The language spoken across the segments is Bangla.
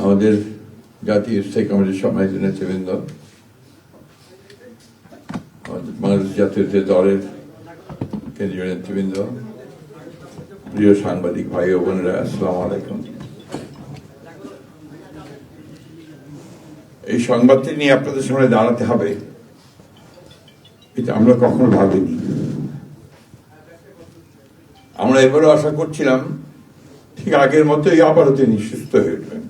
আমাদের জাতীয় স্থায়ী কমিটির সম্মানিত নেতৃবৃন্দ বাংলাদেশ জাতীয় দলের কেন্দ্রীয় নেতৃবৃন্দ, প্রিয় সাংবাদিক ভাই ও বোনেরা, আসসালাম আলাইকুম। এই সংবাদটি নিয়ে আপনাদের সামনে দাঁড়াতে হবে, এটা আমরা কখনো ভাবিনি। আমরা এবারও আশা করছিলাম, ঠিক আগের মতোই আবারও তিনি সুস্থ হয়ে উঠবেন।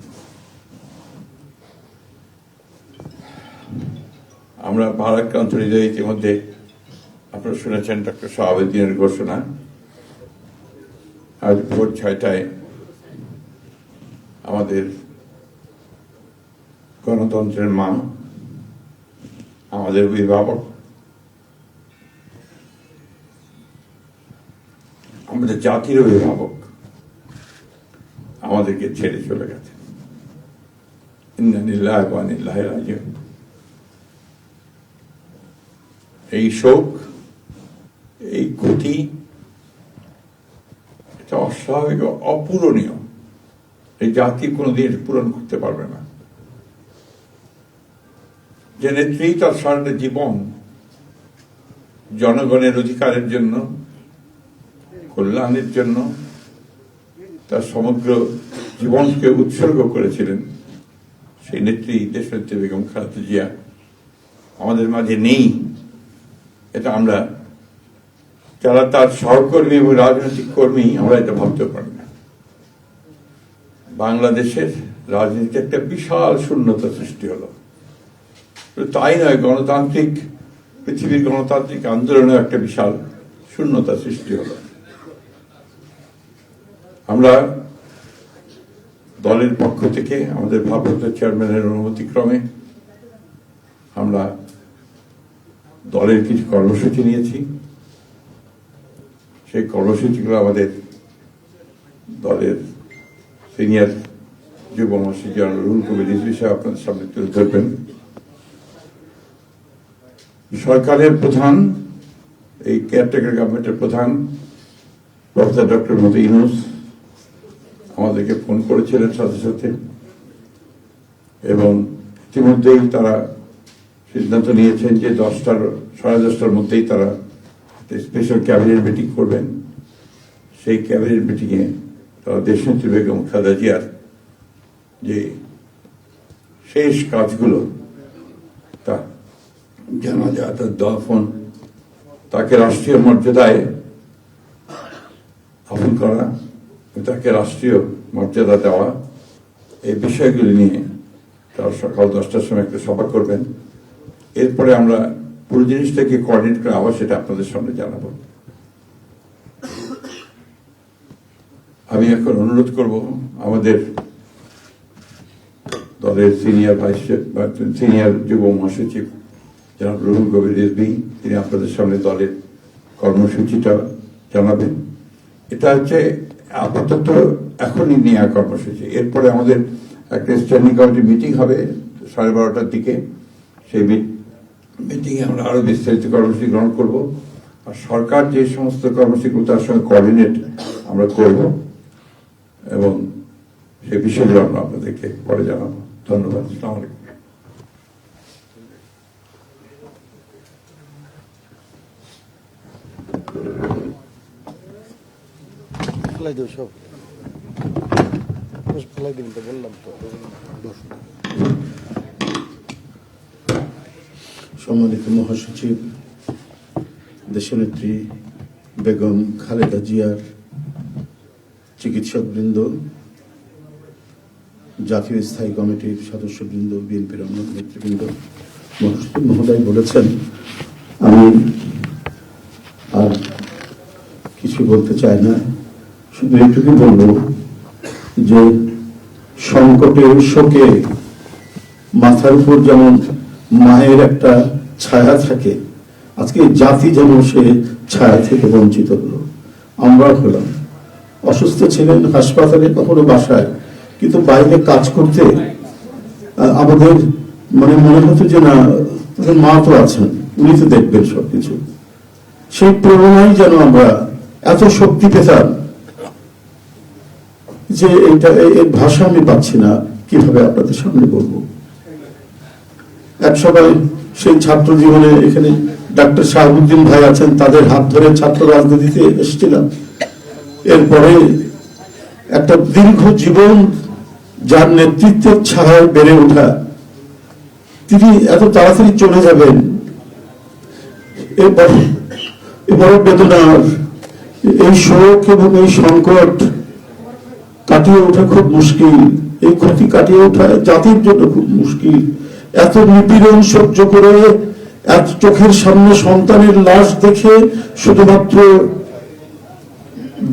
আমরা ভারাক্রান্ত হৃদয়ে ইতিমধ্যে আপনারা শুনেছেন ডক্টর শাহাবুদ্দিনের ঘোষণা, আজ ভোর ছয়টায় আমাদের গণতন্ত্রের মা আমাদের অভিভাবক, আমাদের জাতির অভিভাবক আমাদেরকে ছেড়ে চলে গেছে ইন্নানিল্লাহ ওয়া এই শোক, এই ক্ষতি, এটা অস্বাভাবিক অপূরণীয়। এই জাতি কোনোদিন পূরণ করতে পারবে না। যে নেত্রী, তার সারাটা জীবন জনগণের অধিকারের জন্য, কল্যাণের জন্য, তার সমগ্র জীবনকে উৎসর্গ করেছিলেন সেই নেত্রী দেশনেত্রী বেগম খালেদা জিয়া। আমাদের মাঝে নেই। এটা আমরা যারা তার সহকর্মী এবং রাজনৈতিক কর্মী, আমরা এটা ভাবতে পারি না। বাংলাদেশের রাজনীতিতে একটা বিশাল শূন্যতা সৃষ্টি হলো। তাই নয়, গণতান্ত্রিক, পৃথিবীর গণতান্ত্রিক আন্দোলনে একটা বিশাল শূন্যতা সৃষ্টি হলো। আমরা দলের পক্ষ থেকে, আমাদের ভারপ্রাপ্ত চেয়ারম্যানের অনুমতিক্রমে আমরা দলের কিছু কর্মসূচি নিয়েছি। সেই কর্মসূচিগুলো আমাদের দলের সিনিয়র যুব জনাব রুহুল কবির সাহেব আপনাদের সামনে তুলে ধরবেন। সরকারের প্রধান, এই কেয়ারটেকার গভর্নমেন্টের প্রধান, প্রফেসর ডক্টর মতো ইউনুস আমাদেরকে ফোন করেছিলেন সাথে সাথে। এবং ইতিমধ্যেই তারা সিদ্ধান্ত নিয়েছেন যে দশটার, সাড়ে দশটার মধ্যেই তারা স্পেশাল ক্যাবিনেট মিটিং করবেন। সেই ক্যাবিনেট মিটিংয়ে তারা দেশনেত্রী বেগম খালেদা জিয়ার যে শেষ কাজগুলো, তা জানাজা তার দফন, তাকে রাষ্ট্রীয় মর্যাদায় দাফন করা তাকে রাষ্ট্রীয় মর্যাদা দেওয়া, এই বিষয়গুলি নিয়ে তারা সকাল দশটার সময় একটা সভা করবেন। এরপরে আমরা পুরো জিনিসটাকে কোঅর্ডিনেট করে আবার সেটা আপনাদের সামনে জানাব। আমি এখন অনুরোধ করব আমাদের দলের সিনিয়র ভাইস সিনিয়র যুব মহাসচিব জনাব রুহুল কবির রিজভি তিনি আপনাদের সামনে দলের কর্মসূচিটা জানাবেন। এটা হচ্ছে আপাতত এখনই নেওয়া কর্মসূচি। এরপরে আমাদের একটা স্ট্যান্ডিং কমিটি মিটিং হবে সাড়ে বারোটার দিকে। সেই মিটিংয়ে আমরা আরও বিস্তারিত কর্মসূচি গ্রহণ করব। আর সরকার যে সমস্ত কর্মসূচিগুলো তার সঙ্গে কোঅর্ডিনেট আমরা করব এবং সেই বিষয়গুলো আমরা আপনাদেরকে পরে জানাব। ধন্যবাদ। আসসালামু আলাইকুম। সব। ফেলাই দিন তো, বললাম তো। সম্মানিত মহাসচিব, দেশনেত্রী বেগম খালেদা জিয়ার চিকিৎসকবৃন্দ, জাতীয় স্থায়ী কমিটির সদস্যবৃন্দ, বিএনপির অন্য নেতৃবৃন্দ মহোদয় বলেছেন, আমি আর কিছু বলতে চাই না। শুধু এইটুকু বলব যে সংকটে শোকে মাথার উপর যেমন মায়ের একটা ছায়া থাকে। আজকে জাতি যেন সে ছায়া থেকে বঞ্চিত হলো। আমরা হলাম। অসুস্থ ছিলেন, হাসপাতালে কখনো বাসায়, কিন্তু বাইরে কাজ করতে আমাদের মানে মনে হতো যে না মা তো আছেন, উনি তো দেখবেন সবকিছু। সেই প্রেরণাই যেন আমরা এত শক্তি পেতাম যে এটা এর ভাষা আমি পাচ্ছি না, কীভাবে আপনাদের সামনে বলব? এক সময় সেই ছাত্র জীবনে এখানে ডাক্তার শাহাবুদ্দিন ভাই আছেন, তাদের হাত ধরে ছাত্র রাজনীতিতে এসেছিলাম। এরপরে একটা দীর্ঘ জীবন যার নেতৃত্বের ছায়ায় বেড়ে ওঠা, তিনি এত তাড়াতাড়ি চলে যাবেন, এরপর এবার বেদনার এই শোক এবং এই সংকট কাটিয়ে ওঠা খুব মুশকিল, এই ক্ষতি কাটিয়ে ওঠা জাতির জন্য খুব মুশকিল। এত নিপীড়ন সহ্য করে এক চোখের সামনে সন্তানের লাশ দেখে শুধুমাত্র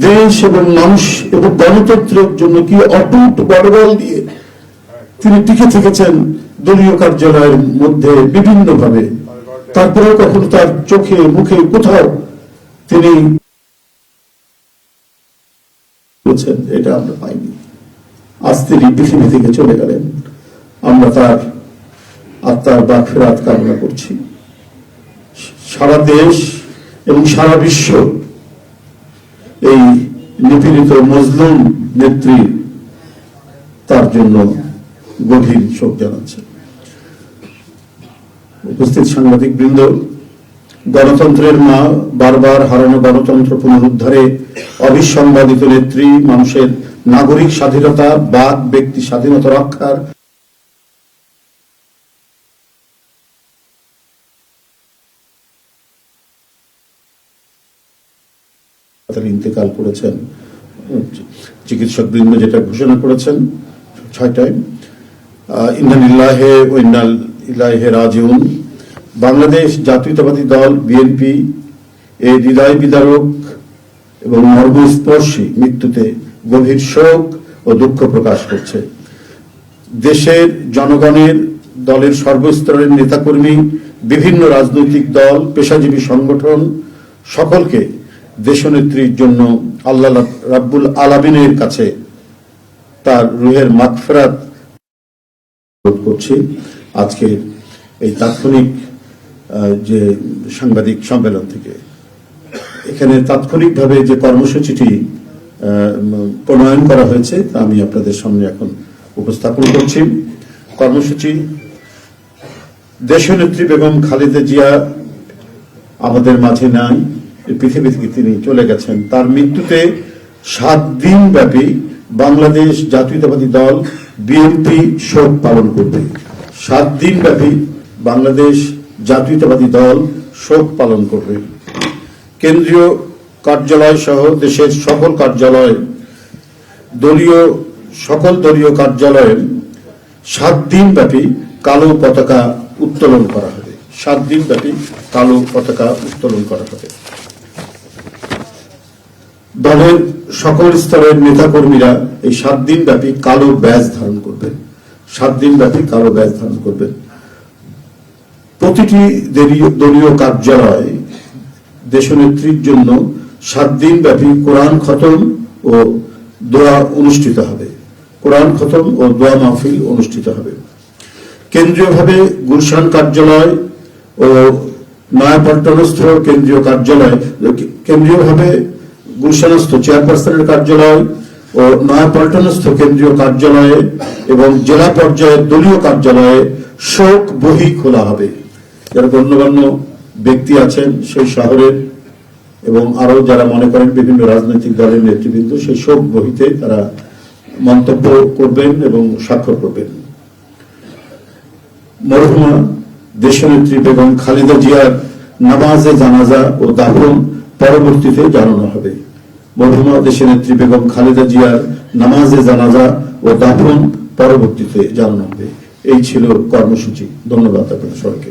দেশ এবং মানুষ এবং গণতন্ত্রের জন্য কি অটুট বড়বল দিয়ে তিনি টিকে থেকেছেন দলীয় কার্যালয়ের মধ্যে বিভিন্ন ভাবে তারপরেও কখনো তার চোখে, মুখে কোথাও তিনি এটা আমরা পাইনি। আজ তিনি পৃথিবী থেকে চলে গেলেন। আমরা তার আত্মার বাক ফেরাত কামনা করছি। সারা দেশ এবং সারা বিশ্ব এই নিপীড়িত মজলুম নেত্রী তার জন্য গভীর শোক জানাচ্ছে। উপস্থিত সাংবাদিক বৃন্দ গণতন্ত্রের মা বারবার হারানো গণতন্ত্র পুনরুদ্ধারে অবিসংবাদিত নেত্রী, মানুষের নাগরিক স্বাধীনতা বাদ ব্যক্তি স্বাধীনতা রক্ষার তার ইন্তেকাল করেছেন চিকিৎসক বৃন্দ যেটা ঘোষণা করেছেন ছয়টায় আহ, ইন্নালিল্লাহে ও ইন্নাল ইলাহে রাজিউন। বাংলাদেশ জাতীয়তাবাদী দল বিএনপি এই হৃদয় বিদারক এবং মর্মস্পর্শী মৃত্যুতে গভীর শোক ও দুঃখ প্রকাশ করছে। দেশের জনগণের দলের সর্বস্তরের নেতাকর্মী বিভিন্ন রাজনৈতিক দল পেশাজীবী সংগঠন সকলকে দেশনেত্রীর জন্য আল্লাহ রাব্বুল আলামিনের কাছে তার রুহের মাগফিরাত করছি। আজকে এই তাৎক্ষণিক যে সাংবাদিক সম্মেলন থেকে, এখানে তাৎক্ষণিকভাবে যে কর্মসূচিটি প্রণয়ন করা হয়েছে, তা আমি আপনাদের সামনে এখন উপস্থাপন করছি। কর্মসূচি, দেশনেত্রী বেগম খালেদা জিয়া আমাদের মাঝে নাই। পৃথিবী থেকে তিনি চলে গেছেন। তার মৃত্যুতে সাত দিন ব্যাপী বাংলাদেশ জাতীয়তাবাদী দল বিএনপি শোক পালন করবে। সাত দিন ব্যাপী বাংলাদেশ জাতীয়তাবাদী দল শোক পালন করবে। কেন্দ্রীয় কার্যালয় সহ দেশের সকল কার্যালয়, দলীয়, সকল দলীয় কার্যালয়ে সাত দিন ব্যাপী কালো পতাকা উত্তোলন করা হবে। সাত দিন ব্যাপী কালো পতাকা উত্তোলন করা হবে। দলের সকল স্তরের নেতাকর্মীরা এই সাত দিন ব্যাপী কালো ব্যাজ ধারণ করবেন। সাত দিন ব্যাপী কালো ব্যাজ ধারণ করবেন। প্রতিটি দলীয়- কার্যালয় দেশনেত্রীর জন্য সাত দিন ব্যাপী কোরআন খতম ও দোয়া অনুষ্ঠিত হবে। কোরআন খতম ও দোয়া মাহফিল অনুষ্ঠিত হবে। কেন্দ্রীয়ভাবে গুলশান কার্যালয় ও নয়াপল্টনস্থ কেন্দ্রীয় কার্যালয় কেন্দ্রীয়ভাবে গুলশানস্থ চেয়ারপারসনের কার্যালয় ও নয়াপল্টনস্থ কেন্দ্রীয় কার্যালয়ে এবং জেলা পর্যায়ের দলীয় কার্যালয়ে শোক বহি খোলা হবে। যারা গণ্যমান্য ব্যক্তি আছেন সেই শহরের এবং আরও যারা মনে করেন বিভিন্ন রাজনৈতিক দলের নেতৃবৃন্দ, সেই শোক বহিতে তারা মন্তব্য করবেন এবং স্বাক্ষর করবেন। মরহুমা দেশনেত্রী বেগম খালেদা জিয়ার নামাজে জানাজা ও দাফন পরবর্তীতে জানানো হবে। মরহুমা দেশনেত্রী বেগম খালেদা জিয়ার নামাজে জানাজা ও দাফন পরবর্তীতে জানানো হবে এই ছিল কর্মসূচি। ধন্যবাদ আপনাদের সবাইকে।